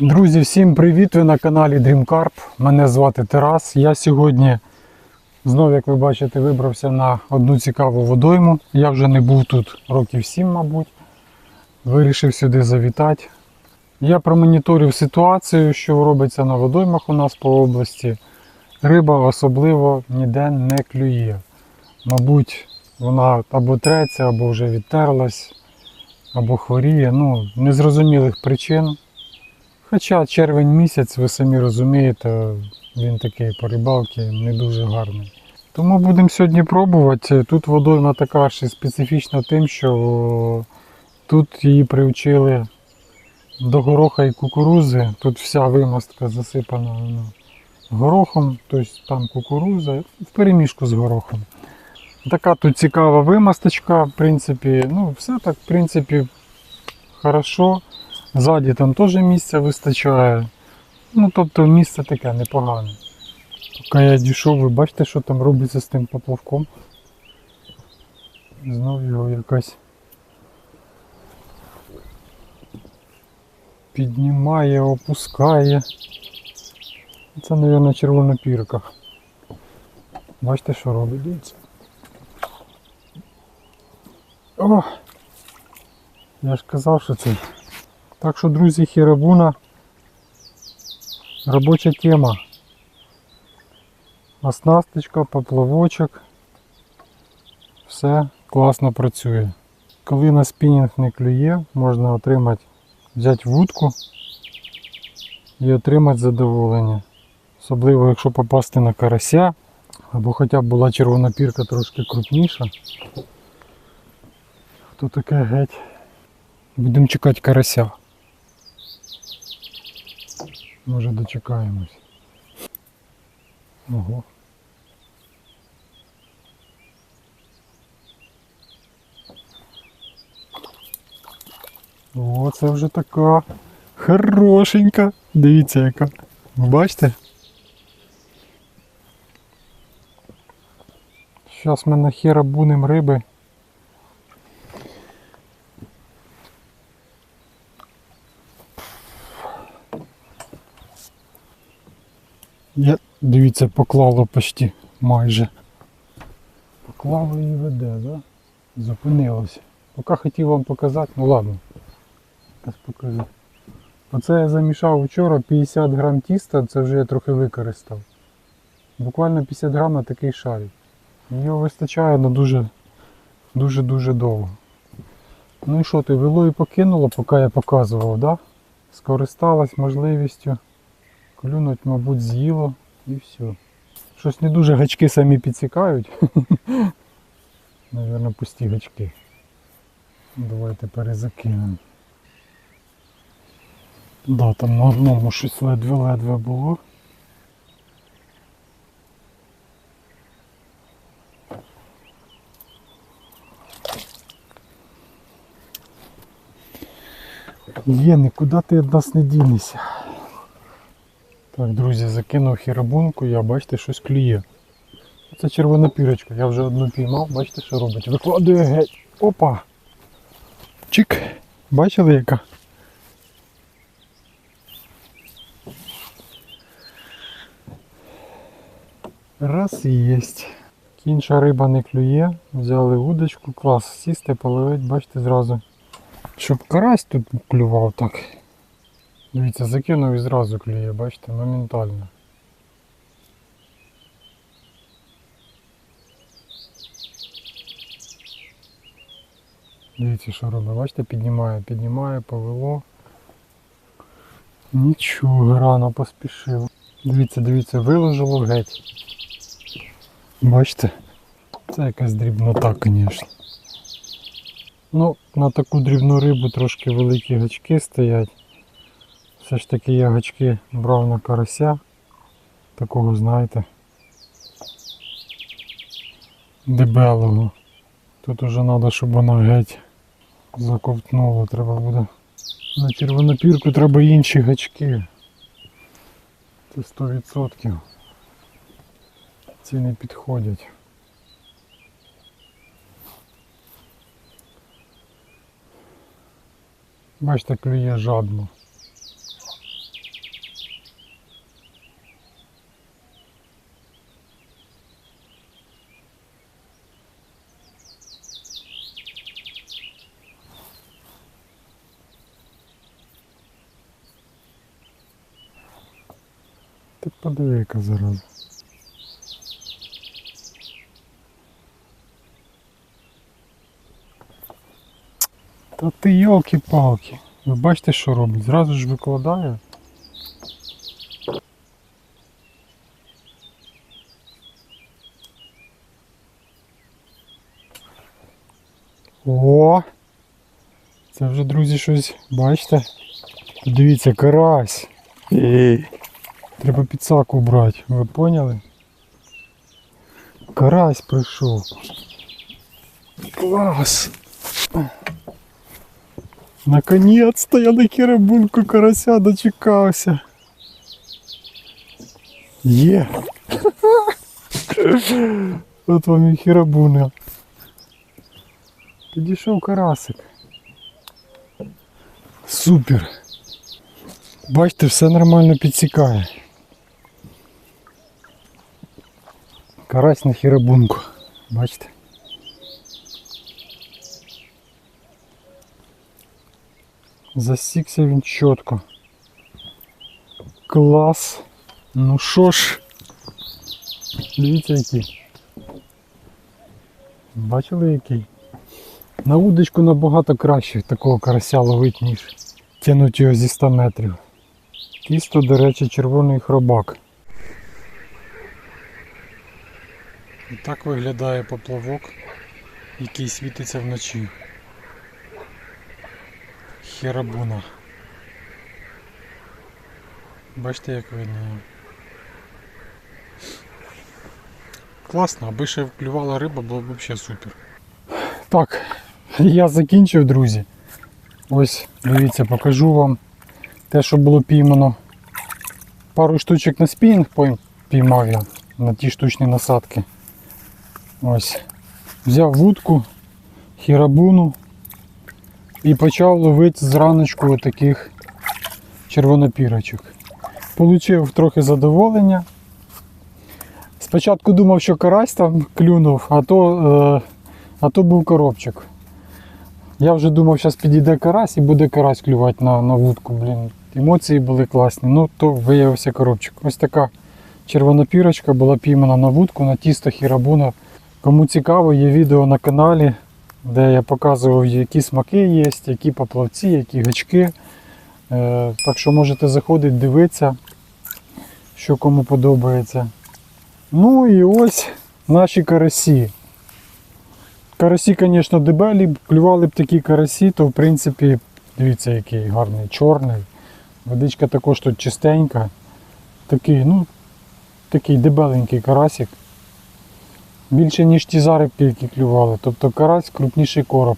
Друзі, всім привіт! Ви на каналі Dreamcarp. Мене звати Тарас. Я сьогодні знов, як ви бачите, вибрався на одну цікаву водойму. Я вже не був тут років 7, мабуть. Вирішив сюди завітати. Я промоніторив ситуацію, що робиться на водоймах у нас по області. Риба особливо ніде не клює. Мабуть, вона або треться, або вже відтерлась, або хворіє. Ну, незрозумілих причин. Хоча червень місяць, ви самі розумієте, він такий по рибалці не дуже гарний. Тому будемо сьогодні пробувати. Тут водойма така ще специфічна тим, що тут її привчили до гороха і кукурузи. Тут вся вимостка засипана ну, горохом, тобто там кукуруза в переміжку з горохом. Така тут цікава вимосточка, в принципі, ну все так, в принципі, хорошо. Ззаді там теж місця вистачає. Ну, тобто місце таке непогане. Поки я дійшов, ви бачите, що там робиться з тим поплавком. Знов його якась піднімає, опускає. Це, мабуть, червона пірка. Бачите, що робить, дивіться. О! Я ж казав, що це. Так що, друзі, хірабуна робоча тема. Оснасточка, поплавочок. Все класно працює. Коли на спінінг не клює, можна отримати, взяти вудку і отримати задоволення. Особливо, якщо попасти на карася, або хоча б була червона пірка трошки крупніша, то таке геть. Будемо чекати карася. Може дочекаємось. Ого. О, це вже така хорошенька. Дивіться яка. Ви бачите? Зараз ми нахера бунем риби. Я, дивіться, поклало почти майже. Поклало і веде, да? Зупинилося. Поки хотів вам показати, ну ладно. Зараз покажу. Оце я замішав вчора 50 грам тіста, це вже я трохи використав. Буквально 50 грам на такий шарик. Його вистачає на дуже дуже-дуже довго. Ну і що ти, вело і покинуло, поки я показував, да? Скористалась можливістю. Клюнуть, мабуть, з'їло і все. Щось не дуже гачки самі підсікають. Навірно, пусті гачки. Давайте перезакинемо. Да, там на одному щось ледве-ледве було. Є, нікуди ти від нас не дінешся. Так, друзі, закинув хірабунку, я бачите, щось клює. Це червона пірочка, я вже одну піймав, бачите, що робить? Викладує геть. Опа! Чик! Бачили яка? Раз і єсть. Інша риба не клює, взяли удочку, клас, сісти, половить, бачите, зразу. Щоб карась тут клював так. Дивіться, закинув і зразу клює, бачите, моментально. Дивіться, що робить, бачите, піднімає, піднімає, повело. Нічого, рано поспішив. Дивіться, дивіться, виложило геть. Бачите? Це якась дрібнота, звісно. Ну, на таку дрібну рибу трошки великі гачки стоять. Все ж таки я гачки брав на карася. Такого, знаєте. Дебелого. Тут уже треба, щоб вона геть заковтнула. Треба буде. На червонопірку треба інші гачки. Це 100%. Ці не підходять. Бачите, клює жадно. Ти подиви, яка зараза. Та ти йолки-палки. Ви бачите, що робить? Зразу ж викладає. О! Це вже, друзі, щось, бачите? Дивіться, карась. Ей. Треба підсаку брати, ви поняли? Карась прийшов. Клас! Наконец-то я на кірабунку карася дочекався. Є! От вам і хірабуна. Підійшов карасик. Супер! Бачите, все нормально підсікає. Карась на хірабунку. Бачите? Засікся він чітко. Клас. Ну що ж, дивіться який. Бачили який? На удочку набагато краще такого карася ловить, ніж тянуть його зі 100 метрів. Тісто, до речі, червоний хробак. І так виглядає поплавок, який світиться вночі. Херабуна. Бачите, як видно. Класно, аби ще клювала риба, було б взагалі супер. Так, я закінчив, друзі. Ось, дивіться, покажу вам те, що було піймано. Пару штучок на спінінг піймав я на ті штучні насадки. Ось. Взяв вудку, хірабуну і почав ловити зраночку отаких червонопірочок. Получив трохи задоволення. Спочатку думав, що карась там клюнув, а то, е, а то був коробчик. Я вже думав, зараз підійде карась і буде карась клювати на, на вудку. Блін. Емоції були класні. Ну, то виявився коробчик. Ось така червонопірочка була піймана на вудку на тісто хірабуна. Кому цікаво, є відео на каналі, де я показував, які смаки є, які поплавці, які гачки. Е, так що можете заходити, дивитися, що кому подобається. Ну і ось наші карасі. Карасі, звісно, дебелі, клювали б такі карасі, то в принципі, дивіться, який гарний, чорний. Водичка також тут чистенька. Такий, ну, такий дебеленький карасик. Більше, ніж ті зарибки, які клювали. Тобто карась крупніший короб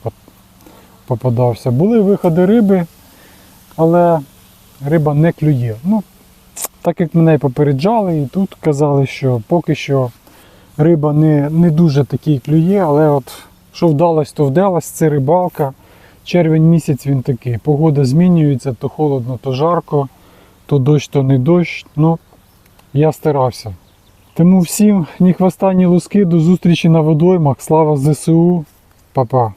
попадався. Були виходи риби, але риба не клює. Ну, так як мене і попереджали, і тут казали, що поки що риба не, не дуже такий клює, але от що вдалось, то вдалось, це рибалка. Червень місяць він такий. Погода змінюється, то холодно, то жарко, то дощ, то не дощ. Ну, я старався. Тому всім ні хвоста, ні луски, до зустрічі на водоймах. Слава ЗСУ, Па-па.